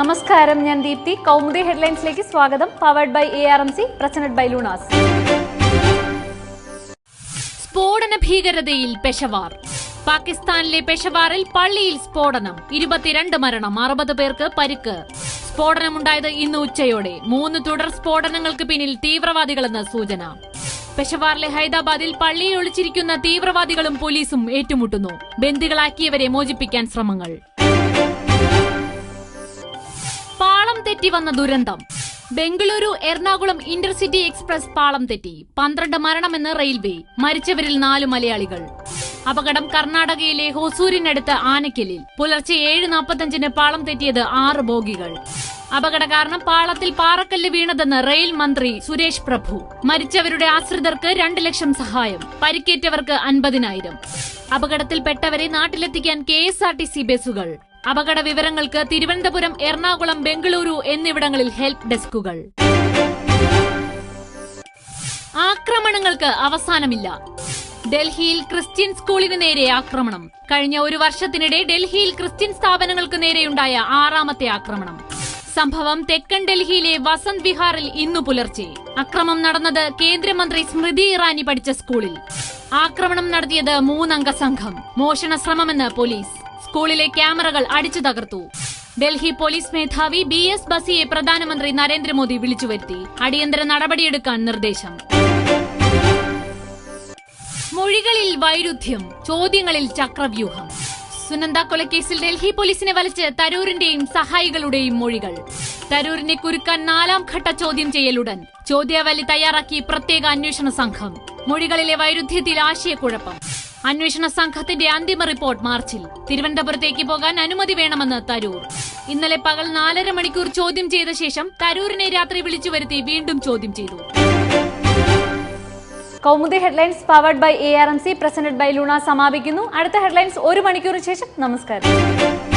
നമസ്കാരം ഞാൻ ദീപ്തി. കൗമുദി ഹെഡ്ലൈൻസിലേക്ക് സ്വാഗതം. Powered by A R M C presented by Luna's സ്ഫോടന ഭീകരതയിൽ പെഷവാർ. പാകിസ്ഥാനിലെ പെഷവാറിൽ പള്ളിയിൽ സ്ഫോടനം. ഇരുപത്തിരണ്ട് മരണം അറുപത് പേർക്ക് പരിക്ക്. സ്ഫോടനമുണ്ടായത് ഇന്ന് ഉച്ചയോടെ. മൂന്ന് തുടർ സ്ഫോടനങ്ങൾക്ക് പിന്നിൽ തീവ്രവാദികളെന്ന് സൂചന. പെഷവാറിലെ ഹൈദരാബാദിൽ പള്ളിയിൽ ഒളിച്ചിരിക്കുന്ന തീവ്രവാദികളും പോലീസും ഏറ്റുമുട്ടുന്നു. ബന്ദികളാക്കിയവരെ മോചിപ്പിക്കാൻ ശ്രമങ്ങൾ. തെറ്റി വന്ന ദുരന്തം. ബംഗളൂരു എറണാകുളം ഇന്റർസിറ്റി എക്സ്പ്രസ് പാളം തെറ്റി. പന്ത്രണ്ട് മരണമെന്ന് റെയിൽവേ. മരിച്ചവരിൽ നാല് മലയാളികൾ. അപകടം കർണാടകയിലെ ഹൊസൂരിനടുത്ത് ആനക്കലിൽ പുലർച്ചെ ഏഴ് നാൽപ്പത്തഞ്ചിന് പാളം തെറ്റിയത് ആറ് ബോഗികൾ. അപകട കാരണം പാളത്തിൽ പാറക്കല്ല് വീണതെന്ന് റെയിൽ മന്ത്രി സുരേഷ് പ്രഭു. മരിച്ചവരുടെ ആശ്രിതർക്ക് രണ്ട് ലക്ഷം സഹായം. പരിക്കേറ്റവർക്ക് അൻപതിനായിരം. അപകടത്തിൽപ്പെട്ടവരെ നാട്ടിലെത്തിക്കാൻ K S R T C ബസ്സുകൾ. അപകട വിവരങ്ങൾക്ക് തിരുവനന്തപുരം എറണാകുളം ബംഗളൂരു എന്നിവിടങ്ങളിൽ ഹെൽപ്പ് ഡെസ്കുകൾ. ആക്രമണങ്ങൾക്ക് അവസാനമില്ല. ഡൽഹിയിൽ ക്രിസ്ത്യൻ സ്കൂളിന് നേരെ ആക്രമണം. കഴിഞ്ഞ ഒരു വർഷത്തിനിടെ ഡൽഹിയിൽ ക്രിസ്ത്യൻ സ്ഥാപനങ്ങൾക്ക് നേരെയുണ്ടായ ആറാമത്തെ ആക്രമണം. സംഭവം തെക്കൻ ഡൽഹിയിലെ വസന്ത് വിഹാറിൽ ഇന്നു പുലർച്ചെ. അക്രമം നടന്നത് കേന്ദ്രമന്ത്രി സ്മൃതി ഇറാനി പഠിച്ച സ്കൂളിൽ. ആക്രമണം നടത്തിയത് മൂന്നംഗ സംഘം. മോഷണ ശ്രമമെന്ന് പോലീസ്. സ്കൂളിലെ ക്യാമറകൾ അടിച്ചു തകർത്തു. ഡൽഹി പോലീസ് മേധാവി ബി എസ് ബസിയെ പ്രധാനമന്ത്രി നരേന്ദ്രമോദി വിളിച്ചു വരുത്തി അടിയന്തര നടപടിയെടുക്കാൻ നിർദ്ദേശം. മൊഴികളിൽ വൈരുദ്ധ്യം ചോദ്യങ്ങളിൽ ചക്രവ്യൂഹം. സുനന്ദ കൊലക്കേസിൽ ഡൽഹി പോലീസിനെ വലിച്ച് തരൂരിന്റെയും സഹായികളുടെയും മൊഴികൾ. തരൂരിനെ കുരുക്കാൻ നാലാം ഘട്ട ചോദ്യം ചെയ്യലുടൻ. ചോദ്യാവലി തയ്യാറാക്കി പ്രത്യേക അന്വേഷണ സംഘം. മൊഴികളിലെ വൈരുദ്ധ്യത്തിൽ ആശയക്കുഴപ്പം. അന്വേഷണ സംഘത്തിന്റെ അന്തിമ റിപ്പോർട്ട് മാർച്ചിൽ. തിരുവനന്തപുരത്തേക്ക് പോകാൻ അനുമതി വേണമെന്ന് തരൂർ. ഇന്നലെ പകൽ നാലര മണിക്കൂർ ചോദ്യം ചെയ്ത ശേഷം തരൂരിനെ രാത്രി വിളിച്ചു വരുത്തി വീണ്ടും ചോദ്യം ചെയ്തു. Kaumudi headlines powered by A R M C presented by Luna സമാപിക്കുന്നു. അടുത്ത ഹെഡ്ലൈൻസ് ഒരു മണിക്കൂറിന് ശേഷം. നമസ്കാരം.